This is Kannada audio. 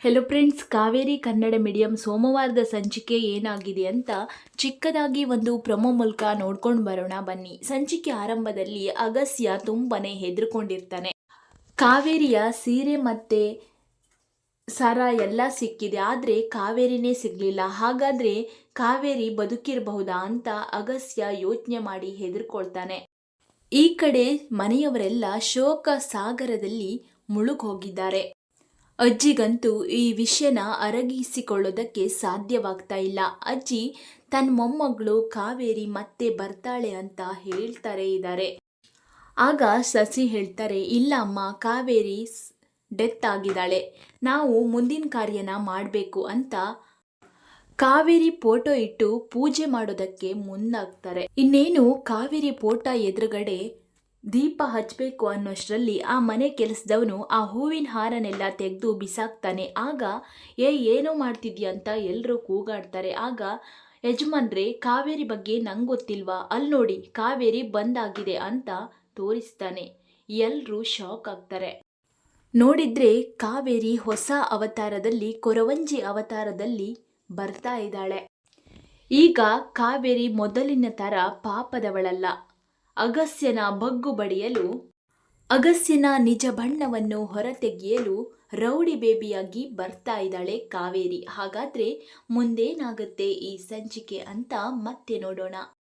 Hello friends Kaveri Kannada medium ಸೋಮವಾರದ ಸಂಚಿಕೆ ಏನಾಗಿದೆ ಅಂತ ಚಿಕ್ಕದಾಗಿ ಒಂದು ಪ್ರೊಮೋ ಮೂಲಕ ನೋಡ್ಕೊಂಡು ಬರೋಣ ಬನ್ನಿ. ಸಂಚಿಕೆ ಆರಂಭದಲ್ಲಿ ಅಗಸ್ಯ ತುಂಬನೇ ಹೆದರ್ಕೊಂಡಿರ್ತಾನೆ. ಕಾವೇರಿಯ ಸೀರೆ ಮತ್ತೆ ಸರ ಎಲ್ಲ ಸಿಕ್ಕಿದೆ. ಆದರೆ ಕಾವೇರಿನೇ ಸಿಗಲಿಲ್ಲ. ಹಾಗಾದರೆ ಕಾವೇರಿ ಬದುಕಿರಬಹುದಾ ಅಂತ ಅಗಸ್ಯ ಯೋಚನೆ ಮಾಡಿ ಹೆದರ್ಕೊಳ್ತಾನೆ. ಈ ಕಡೆ ಮನೆಯವರೆಲ್ಲ ಶೋಕ ಸಾಗರದಲ್ಲಿ ಮುಳುಗ್ ಹೋಗಿದ್ದಾರೆ ಅಜ್ಜಿಗಂತೂ ಈ ವಿಷಯನ ಅರಗಿಸಿಕೊಳ್ಳೋದಕ್ಕೆ ಸಾಧ್ಯವಾಗ್ತಾ ಇಲ್ಲ. ಅಜ್ಜಿ ತನ್ನ ಮೊಮ್ಮಗಳು ಕಾವೇರಿ ಮತ್ತೆ ಬರ್ತಾಳೆ ಅಂತ ಹೇಳ್ತಾರೆ ಇದ್ದಾರೆ ಆಗ ಸಸಿ ಹೇಳ್ತಾರೆ, ಇಲ್ಲ ಅಮ್ಮ, ಕಾವೇರಿ ಡೆತ್ ಆಗಿದ್ದಾಳೆ. ನಾವು ಮುಂದಿನ ಕಾರ್ಯನ ಮಾಡಬೇಕು ಅಂತ ಕಾವೇರಿ ಫೋಟೋ ಇಟ್ಟು ಪೂಜೆ ಮಾಡೋದಕ್ಕೆ ಮುಂದಾಗ್ತಾರೆ. ಇನ್ನೇನು ಕಾವೇರಿ ಫೋಟೋ ಎದುರುಗಡೆ ದೀಪ ಹಚ್ಚಬೇಕು ಅನ್ನೋಷ್ಟರಲ್ಲಿ ಆ ಮನೆ ಕೆಲಸದವನು ಆ ಹೂವಿನ ಹಾರನೆಲ್ಲ ತೆಗೆದು ಬಿಸಾಕ್ತಾನೆ. ಆಗ, ಏ, ಏನೋ ಮಾಡ್ತಿದ್ಯಾ ಅಂತ ಎಲ್ಲರೂ ಕೂಗಾಡ್ತಾರೆ. ಆಗ ಯಜಮಾನ್ರೆ, ಕಾವೇರಿ ಬಗ್ಗೆ ನಂಗೆ ಗೊತ್ತಿಲ್ವಾ ಅಲ್ಲಿ ನೋಡಿ, ಕಾವೇರಿ ಬಂದಾಗಿದೆ ಅಂತ ತೋರಿಸ್ತಾನೆ. ಎಲ್ಲರೂ ಶಾಕ್ ಆಗ್ತಾರೆ. ನೋಡಿದ್ರೆ ಕಾವೇರಿ ಹೊಸ ಅವತಾರದಲ್ಲಿ, ಕೊರವಂಜಿ ಅವತಾರದಲ್ಲಿ ಬರ್ತಾ ಇದ್ದಾಳೆ. ಈಗ ಕಾವೇರಿ ಮೊದಲಿನ ಥರ ಪಾಪದವಳಲ್ಲ. ಅಗಸ್ಯನ ಬಗ್ಗು ಬಡಿಯಲು ಅಗಸ್ಯನ ನಿಜ ಬಣ್ಣವನ್ನು ಹೊರತೆಗೆಯಲು ರೌಡಿ ಬೇಬಿಯಾಗಿ ಬರ್ತಾ ಇದ್ದಾಳೆ ಕಾವೇರಿ. ಹಾಗಾದ್ರೆ ಮುಂದೇನಾಗುತ್ತೆ ಈ ಸಂಚಿಕೆ ಅಂತ ಮತ್ತೆ ನೋಡೋಣ.